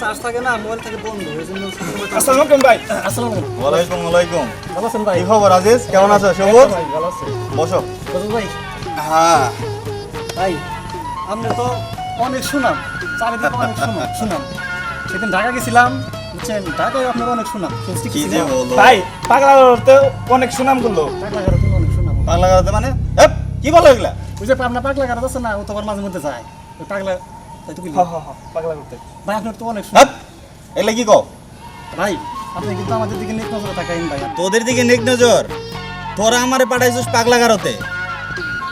Charge থাকে না mobile থাকে বন্ধ এই জন্য আসসালামু আলাইকুম ভাই। আসসালামু আলাইকুম। ওয়ালাইকুম ওয়ালাইকুম ভালো আছেন ভাই? কি খবর আজিজ? কেমন আছো? সবুজ? ভাই ভালো আছে। বসো। বুঝুন ভাই। হ্যাঁ। ভাই আপনি তো অনেক সুনাম। চারিদিকে অনেক সুনাম সুনাম। সেদিন ঢাকা গেছিলাম বুঝছেন? ঢাকায় আপনার অনেক সুনাম কি যে বলো। ভাই অনেক সুনাম করল পাগলা গারো অনেক সুনাম। মানে? কি বলো এগুলা? ওই যে আপনার পাগলা গারো আছে না ও তোমার মাঝে মধ্যে যায়। পাগলা তাই তো কি হ হ হ পাগলা করতে। ভাই আপনার তো অনেক এপ, এগুলা কি কও? ভাই আপনি কিন্তু আমাদের দিকে নেক নজরে থাকেন ভাই। তোদের দিকে নেক নজর? তোরা আমারে পাঠাইছিস পাগলা গারোতে।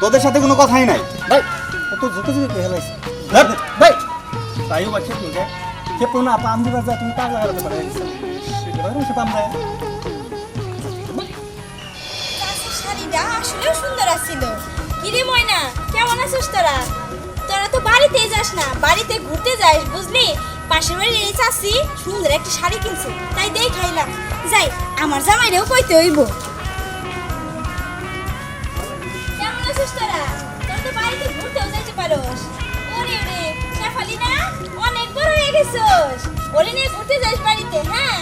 তোদের সাথে কোনো কথাই নাই। ভাই ঝুঁকে ঝুঁকে কয়ে হেলাইছে ধ্যাৎ। ভাই তাইও বা খেপলো গে খেপলো না আপা আমি বাজা তুমি পাগলা গারোতে পারে সে পাম যায় শাড়িটা আসলেও সুন্দর আসছিল কিরে ময়না কেমন আছিস তোরা? তো বাড়িতেই যাস না, বাড়িতে ঘুরতে যাস, বুঝলি? পাশের বাড়ির এই চাষি সুন্দর একটা শাড়ি কিনছে, তাই দেই খাইলাম যাই, আমার জামাইরেও কইতে হইব। বাড়িতে বড় ঘুরতে বাড়িতে হ্যাঁ?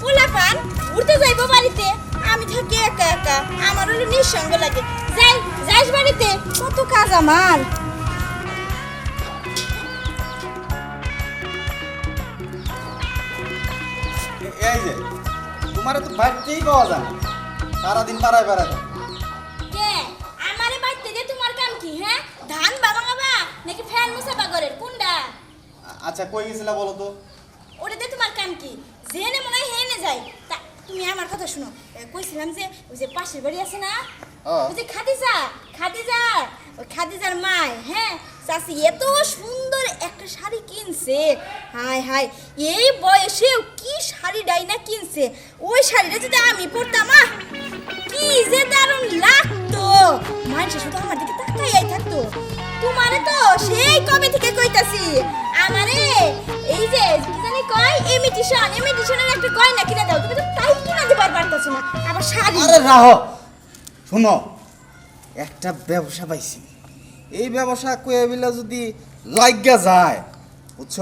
পোলাপান ঘুরতে যাইবো বাড়িতে। আমি একা একা আমার হলো নিঃসঙ্গ লাগে। যাই যাইস বাড়িতে, কত কাজ আমার। এই যে তোমার তো বাড়তেই পাওয়া যায় না। সারাদিন পাড়ায় বেড়ায় কে? আমারে বাড়িতে যে তোমার কাম কি হ্যাঁ? ধান বাবা বাবা নাকি ফ্যান মুছা বাগরের কোনটা? আচ্ছা কই গেছিলা বলো তো? ওটা দিয়ে তোমার কাম কি? জেনে মনে হয় হেনে যাই তা তুমি আমার কথা শুনো। কইছিলাম যে ওই যে পাশের বাড়ি আছে না। ওই যে খাদিজা খাদিজা ওই খাদিজার মায় হ্যাঁ? চাষি এত সুন্দর একটা শাড়ি কিনছে। হায় হায় এই বয়সেও কি শাড়ি ডাইনা কিনছে। ওই শাড়িটা যদি আমি পরতাম আহ, কি যে দারুণ লাগতো। মানুষ শুধু আমার দিকে তাকাইয়াই থাকতো। তোমারে তো সেই কবে থেকে কইতাছি। আমারে এই যে জানি কয় ইমিটেশন ইমিটেশনের একটা গয়না কিনে দাও। তুমি তো তাই কিনে দিবার পারতাছো না। আবার শাড়ি। আরে রাহ শোনো একটা ব্যবসা পাইছি। এই ব্যবসা কয়েবিলা যদি লাগিয়া যায়, বুঝছ?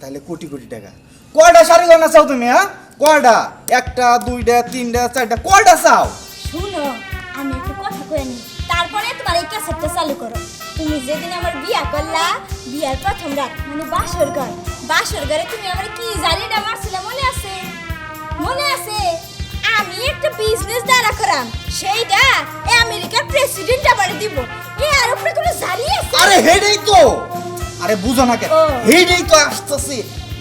তাহলে কোটি কোটি টাকা। কয়টা শাড়ি গয়না চাও তুমি হ্যাঁ? কয়টা একটা দুইটা তিনটা চারটা কয়টা চাও? শুনো, আমি একটা কথা কয়ে নি তারপরে তোমার এই ক্যাসেটটা চালু করো। তুমি যেদিন আমার বিয়া করলা, বিয়ার প্রথম রাত মানে বাসর ঘর, বাসর ঘরে তুমি আমার কি জালিটা মারছিলে, মনে আছে? মনে আছে? আমি একটা বিজনেস দাঁড়া করাম, সেইটা আমেরিকার প্রেসিডেন্ট আমারে দিব। এ আর উপরে কোনো জালি আছে? আরে হেডেই তো। আরে বুঝো না কেন। হেডেই তো আসতেছে।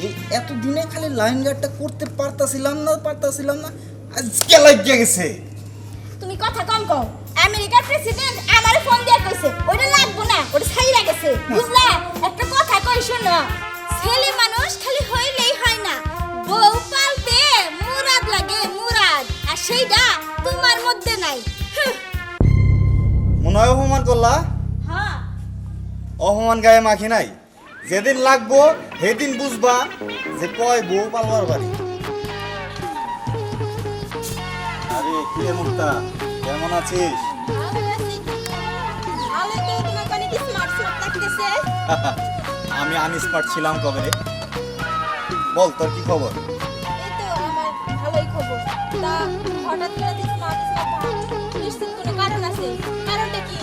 এই এত দিনে খালি লাইন গার্ডটা করতে পারতাছিলাম না পারতাছিলাম না আজকে লাগিয়া গেছে। তুমি কথা কম কম আমেরিকার প্রেসিডেন্ট আমারে ফোন দিয়ে কইছে ওইটা লাগবো না ওটা ছাইরা গেছে। বুঝলা? একটা কথা কই শোনো। ছেলে মানুষ খালি হইলেই হয় না। বউ পালতে মুরাদ লাগে মুরাদ। আর সেইটা তোমার মধ্যে নাই। হুঁ, মনে হয় অপমান করলা? হ্যাঁ। অপমান গায়ে মাখি নাই। যেদিন লাগবো সেদিন বুঝবা যে কয় বউ পালবার বাড়ি। আরে কি রে মুক্তা কেমন আছিস? আমি আনস্মার্ট ছিলাম কবে রে? বল তোর কি খবর? এই তো আমার ভালোই খবর। তা হঠাৎ করে নিশ্চিত কোনো কারণ আছে। কারণটা কি?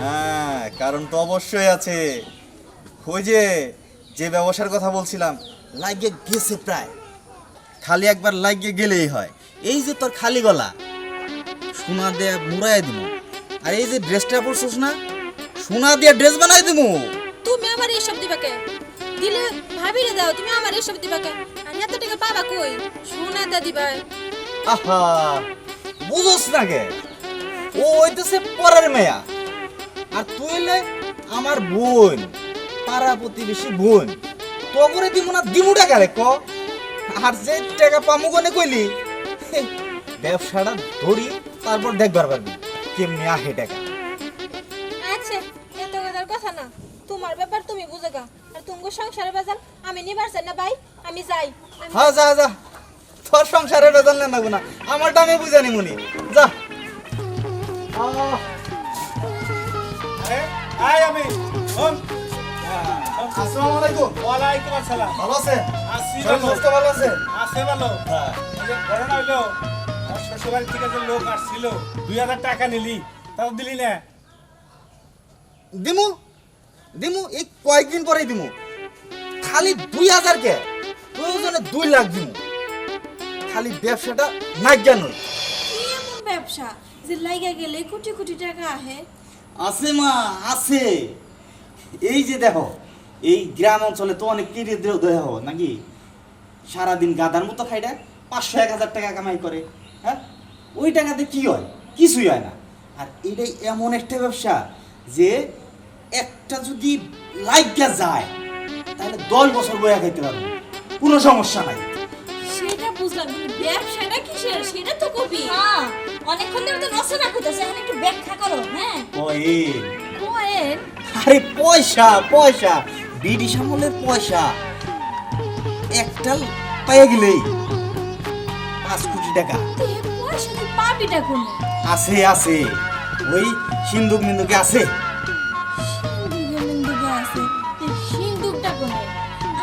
হ্যাঁ কারণ তো অবশ্যই আছে। ওই যে যে ব্যবসার কথা বলছিলাম লাগিয়ে গেছে প্রায়। খালি একবার লাগিয়ে গেলেই হয়। এই যে তোর খালি গলা সোনা দিয়ে মুড়াই দিব। আর এই যে ড্রেসটা পরছিস না সোনা দিয়ে ড্রেস বানাই দিব। তুমি আমার এসব দিবা কে? দিলে ভাবিরে দাও তুমি আমার এসব দিবা কে? আর এত টাকা পাবা কই? সোনা দা দিবা। আহা বুঝোস না কে? ও হইতেছে পরের মেয়া। আর তুই হলে আমার বোন পাড়া প্রতিবেশী বোন। তো করে দিব না দিমু টাকা রে ক। আর যে টাকা পামু কোনে কইলি? ব্যবসাটা ধরি তারপর দেখবার পারবি কেমনি আহে টাকা। আচ্ছা এত কথার কথা না। তোমার ব্যাপার তুমি বুঝে গা। আর তুমি সংসারে বাজার আমি নিবার না ভাই? আমি যাই। হ্যাঁ যা যা। তোর সংসারে নেন না গুনা। আমারটা আমি বুঝানি মনি। যা। আয় আমি। শোন আসসালামু আলাইকুম। ওয়ালাইকুম আসসালাম। ভালো আছেন? শরীর ভালো। স্বাস্থ্য ভালো আছে আছে ভালো। হ্যাঁ। ঘটনা হইল শ্বশুরবাড়ি থেকে যে লোক আসছিল দুই হাজার টাকা নিলি তাও দিলি না। দিমু? দিমু? এই কয়েকদিন পরেই দিমু। খালি দুই হাজার কে? প্রয়োজনে দুই লাখ দিমু। খালি ব্যবসাটা নাজ্ঞা নয়। ব্যবসা? যে লাইগা গেলে কোটি কোটি টাকা আহে। আছে মা আছে। এই যে দেখো এই গ্রাম অঞ্চলে তো অনেক কিরে দেহ নাকি? সারাদিন গাদার মতো খাইটা পাঁচশো এক হাজার টাকা কামাই করে হ্যাঁ? ওই টাকাতে কি হয়? কিছুই হয় না। আর এটাই এমন একটা ব্যবসা যে একটা যদি লাইগা যায় তাহলে দশ বছর বয়া খাইতে পারব। কোনো সমস্যা নাই। সেটা বুঝলাম কিন্তু ব্যবসাটা কিসের? সেটা তো কবি। হ্যাঁ। অনেকক্ষণ ধরে তো রচনা করতেছে এখন একটু ব্যাখ্যা করো হ্যাঁ? কয়েন কোয়েন আরে পয়সা পয়সা। বিডি সামলের পয়সা। একটা পাইয়া গেলেই পাঁচ কোটি টাকা। পয়সা তুই পাবিটা কোনে? আছে আছে। ওই সিন্ধুক মিন্দুকে আছে।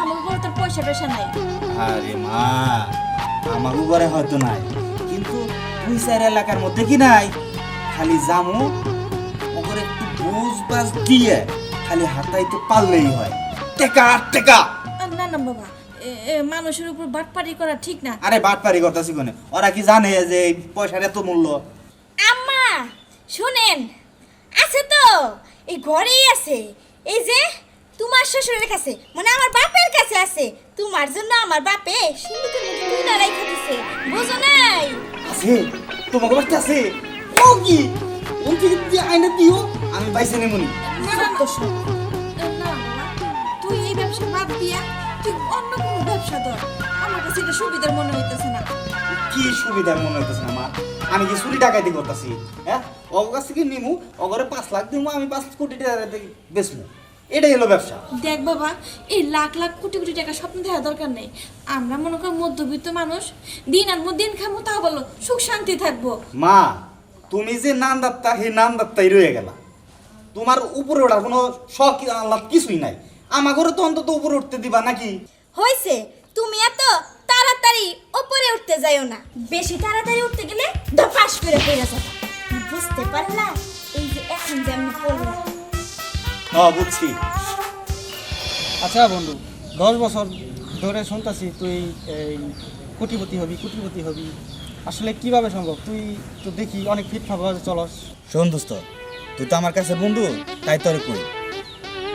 আমার পয়সা টয়সা নাই। আরে মা আমাকে ঘরে হয়তো নাই। দুই চার এলাকার মধ্যে কি নাই? খালি জামু ওপরে একটু বুঝ বাজ দিয়ে খালি হাতাইতে পারলেই হয়। টেকা আর টেকা! না না বাবা মানুষের উপর বাটপারি করা ঠিক না। আরে বাটপারি করতেছি কোনে? ওরা কি জানে যে পয়সার এত মূল্য? আম্মা শুনেন আছে তো এই ঘরেই আছে। এই যে তোমার শ্বশুরের কাছে মানে আমার বাপের কাছে আছে। তোমার জন্য আমার বাপে সিন্ধুকের মধ্যে তুই না রাইখা দিছে। বুঝো নাই? আছে তোমাকে বাচ্চা আছে। ও কি? ওই থেকে দিয়ে আইনা দিও আমি পাইছি নেমুনি তুই এই ব্যবসা বাদ দিয়া তুই অন্য কোনো ব্যবসা ধর। আমার কাছে এটা সুবিধার মনে হইতেছে না। কি সুবিধা মনে হইতেছে না মা? আমি কি চুরি ডাকাইতি করতেছি? হ্যাঁ? ওর কাছ থেকে নিমু ওগরে পাঁচ লাখ দিমু আমি পাঁচ কোটি টাকা বেচবো। এটাই হলো ব্যবসা। দেখ বাবা এই লাখ লাখ কোটি কোটি টাকা স্বপ্ন দেওয়া দরকার নেই। আমরা মনে করি মধ্যবিত্ত মানুষ দিন আনব দিন খাব তা বলো সুখ শান্তি থাকব। মা তুমি যে নাম দাত্তা সেই নাম দাত্তাই রয়ে গেলা। তোমার উপরে ওঠার কোনো শখ আল্লাহ কিছুই নাই। আমাগরে তো অন্তত উপরে উঠতে দিবা নাকি? হয়েছে তুমি এত তাড়াতাড়ি ওপরে উঠতে যাইও না। বেশি তাড়াতাড়ি উঠতে গেলে ধপাস করে পড়ে যাবে। বুঝতে পারলা? এই যে এখন যে আমি পড়লাম। হ্যাঁ বুঝছি। আচ্ছা বন্ধু দশ বছর ধরে শুনতাছি তুই এই কোটিপতি হবি কোটিপতি হবি। আসলে কীভাবে সম্ভব? তুই তো দেখি অনেক ফিটভাবে চলস। শোন দোস্ত তুই তো আমার কাছে বন্ধু তাই তোরে কই?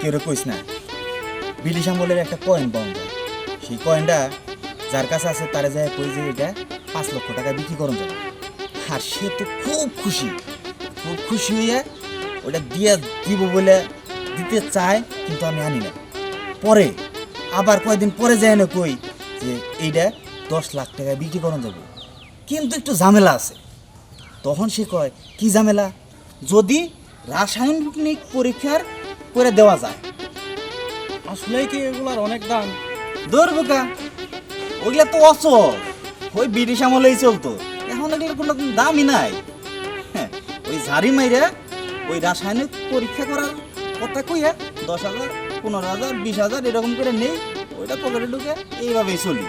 কেউ কইস না। বিলি সাম্বলের একটা কয়েন বন্ধ সেই কয়েনটা যার কাছে আছে তারে যায় কই যে এটা পাঁচ লক্ষ টাকা বিক্রি করুন যাবে। আর সে তো খুব খুশি। খুব খুশি হইয়া ওটা দিয়ে দিব বলে দিতে চায় কিন্তু আমি আনি না। পরে আবার কয়দিন পরে যায় না কই যে এইটা দশ লাখ টাকা বিক্রি করুন যাবে। কিন্তু একটু ঝামেলা আছে। তখন সে কয় কি ঝামেলা? যদি রাসায়নিক পরীক্ষার করে দেওয়া যায়। আসলেই কি এগুলার অনেক দাম? দৌড় বোকা। ওগুলা তো অচল। ওই ব্রিটিশ আমলেই চলতো। এখন এগুলোর কোনো দামই নাই। হ্যাঁ, ওই ঝাড়ি মাইরা ওই রাসায়নিক পরীক্ষা করার কথা কইয়া দশ হাজার পনেরো হাজার বিশ হাজার এরকম করে নেই ওইটা পকেটে ঢুকে এইভাবেই চলি।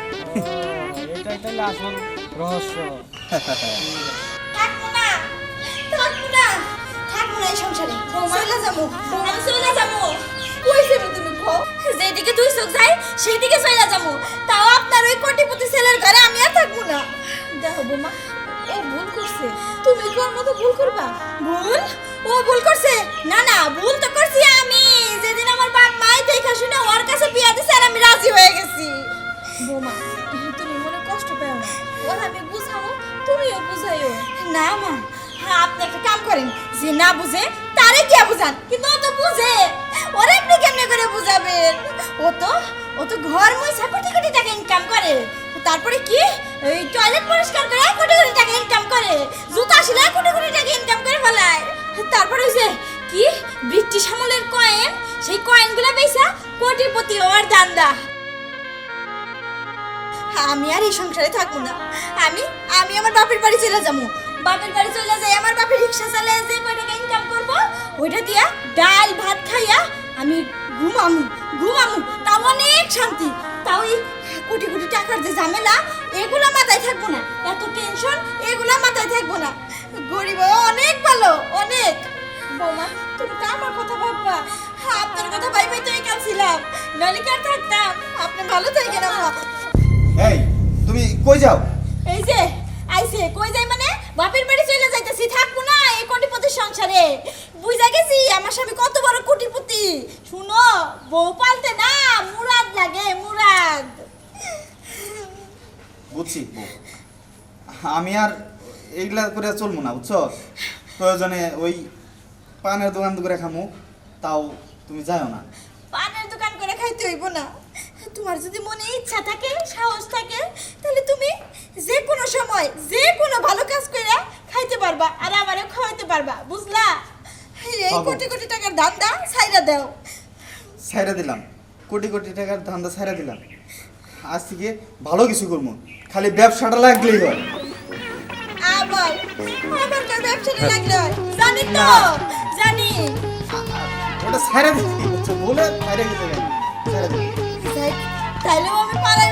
এটাই তাহলে আসল রহস্য। যেদিকে চোখ যাব। তাও আপনার ওই কোটিপতি ছেলের ঘরে আমি আর থাকব না। দেখো বৌমা ও ভুল করছে। তুমি কি মতো ভুল করবা? ভুল? ও ভুল করছে? না না ভুল তো করছি আমি। যেদিন আমার বাপ মাই দেখা শুনে ওর কাছে বিয়া দিছে আর আমি রাজি হয়ে গেছি। বৌমা তুমি মনে কষ্ট পেও না। ওর আমি বুঝাবো তুমিও বুঝাইও। না মা হ্যাঁ আপনি একটা কাম করেন যে না বুঝে তারে কে বুঝান কিন্তু ও তো বুঝে। ওরে আপনি কেমনে করে বুঝাবেন? ও তো ও তো ঘর মইসা কোটি কোটি টাকা ইনকাম করে। তারপরে কি? এই টয়লেট পরিষ্কার করে কোটি কোটি টাকা ইনকাম করে। জুতা সেলাই কোটি কোটি টাকা ইনকাম করে ফেলায়। সেই কয়েনগুলো বেচা কোটিপতি হওয়ার দান্দা আমি আর এই সংসারে থাকব না। আমি আমি আমার বাপের বাড়ি চলে যাব। বাপের বাড়ি চলে যাই, আমার বাপের রিক্সা চালিয়ে যে কয় টাকা ইনকাম করব, ওইটা দিয়া ডাল, ভাত খাইয়া আমি ঘুমামু ঘুমামু। তাও অনেক শান্তি। তাও এই কোটি কোটি টাকার যে ঝামেলা, এগুলো মাথায় থাকব না। এত টেনশন এগুলো মাথায় থাকব না। গরিব অনেক ভালো, অনেক। বৌমা, তুমি তো আমার কথা ভাববা? আপনার কথা ভাইবাই তো এখান ছিলাম। নাহলে কি আর থাকতাম? আপনি ভালো থাকেন আম্মা। এই তুমি কই যাও? এই যে আইছে কই যাই মানে? বাপের বাড়ি চলে যাইতেছি থাকব না এই কোটিপতির সংসারে। বুঝা গেছি আমার স্বামী কত বড় কোটিপতি। শুনো বউ পালতে না মুরাদ লাগে মুরাদ। বুঝছি বউ। আমি আর এইগুলা করে চলবো না বুঝছ? প্রয়োজনে ওই পানের দোকান করে খামু তাও তুমি যাও না। পানের দোকান করে খাইতে হইব না। তোমার যদি মনে ইচ্ছা থাকে সাহস থাকে তাহলে তুমি যে কোনো সময় যে কোনো ভালো কাজ করে খাইতে পারবা আর আমারও খাওয়াইতে পারবা বুঝলা? এই কোটি কোটি টাকার ধান্দা ছাইরা দাও। ছাইরা দিলাম। কোটি কোটি টাকার ধান্দা ছাইরা দিলাম। আজ থেকে ভালো কিছু করব। খালি ব্যবসাটা লাগলেই হয়। আবার আমার কাছে ব্যবসাটা লাগল জানি তো জানি ওটা ছাইরা দিচ্ছি বুঝছ বলে ছাইরা গেছে ছাইরা দিচ্ছি যাই, তাইলেও আমি পালাই বেড়াবো